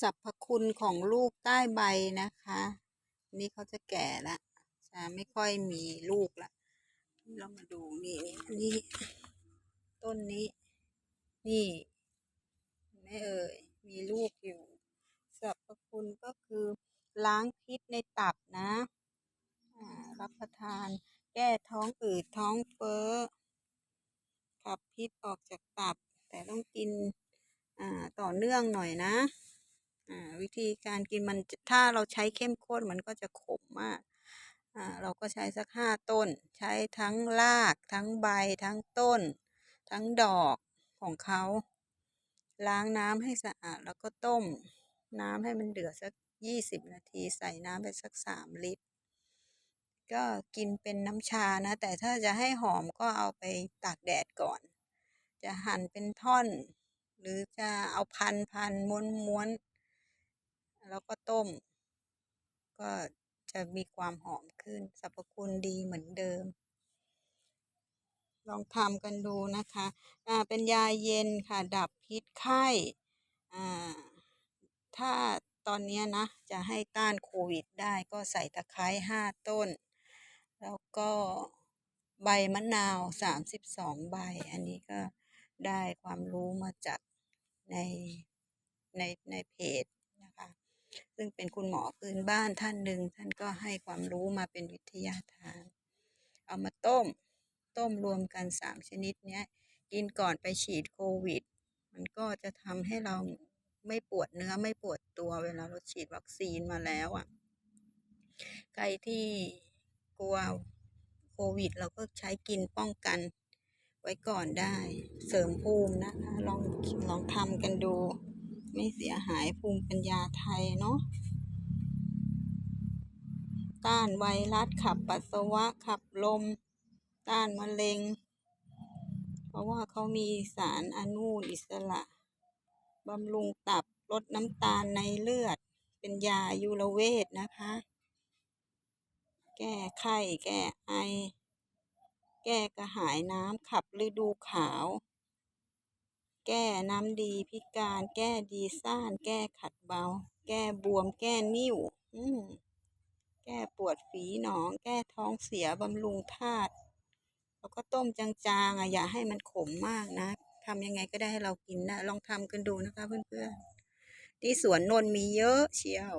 สรรพคุณของลูกใต้ใบนะคะ นี่เขาจะแก่ละจะไม่ค่อยมีลูกละเรามาดูนี่นี่นี่ต้นนี้ นี่เห็นไม่เอ่ยมีลูกอยู่สรรพคุณก็คือล้างพิษในตับนะอ่ารับประทาน แก้ท้องอืดท้องเฟ้อขับพิษออกจากตับ แต่ต้องกินอ่าต่อเนื่องหน่อยนะ อ่าวิธีการกินมันถ้าเราใช้เข้มข้นมันก็จะขมมากอ่าเราก็ใช้สักห้าต้น ใช้ทั้งราก ทั้งใบ ทั้งต้น ทั้งดอกของเขาล้างน้ำให้สะอาดแล้วก็ต้ม น้ำให้มันเดือดสักยี่สิบนาที ใส่น้ำไปสักสามลิตร ก็กินเป็นน้ำชานะ แต่ถ้าจะให้หอมก็เอาไปตากแดดก่อน จะหั่นเป็นท่อน หรือจะเอาพันพันม้วนม้วน แล้วก็ต้ม ก็จะมีความหอมขึ้นสรรพคุณดีเหมือนเดิม ลองทำกันดูนะคะอ่าเป็นยาเย็นค่ะ ดับพิษไข้อ่าถ้าตอนนี้นะ จะให้ต้านโควิดได้ก็ใส่ตะไคร้ห้าต้น แล้วก็ใบมะนาวสามสิบสองใบ อันนี้ก็ได้ความรู้มาจากในในในเพจ งเป็นคุณหมอพื้นบ้านท่านหนึ่งท่านก็ให้ความรู้มาเป็นวิทยาทาน เอามาต้ม ต้มรวมกันสามชนิดเนี้ยกินก่อนไปฉีดโควิด มันก็จะทำให้เราไม่ปวดเนื้อไม่ปวดตัวเวลาเราฉีดวัคซีนมาแล้วอะ ใครที่กลัวโควิด เราก็ใช้กินป้องกัน ไว้ก่อนได้เสริมภูมินะคะ ลองลองทำกันดู ไม่เสียหายภูมิปัญญาไทยเนาะต้านไวรัสขับปัสสาวะขับลม ต้านมะเร็ง เพราะว่าเขามีสารอนุมูลอิสระบำรุงตับลดน้ำตาลในเลือด เป็นยายุรเวทนะคะ แก้ไข้แก้ไอ แก้กระหายน้ำขับฤดูขาว แก้น้ำดีพิการ แก้ดีซ่าน แก้ขัดเบา แก้บวม แก้นิ่วอืมแก้ปวดฝีหนอง แก้ท้องเสียบำรุงธาตุแล้วก็ต้มจางๆอะอย่าให้มันขมมากนะทำยังไงก็ได้ให้เรากินนะ ลองทำกันดูนะคะเพื่อนๆที่สวนนนท์มีเยอะเชียว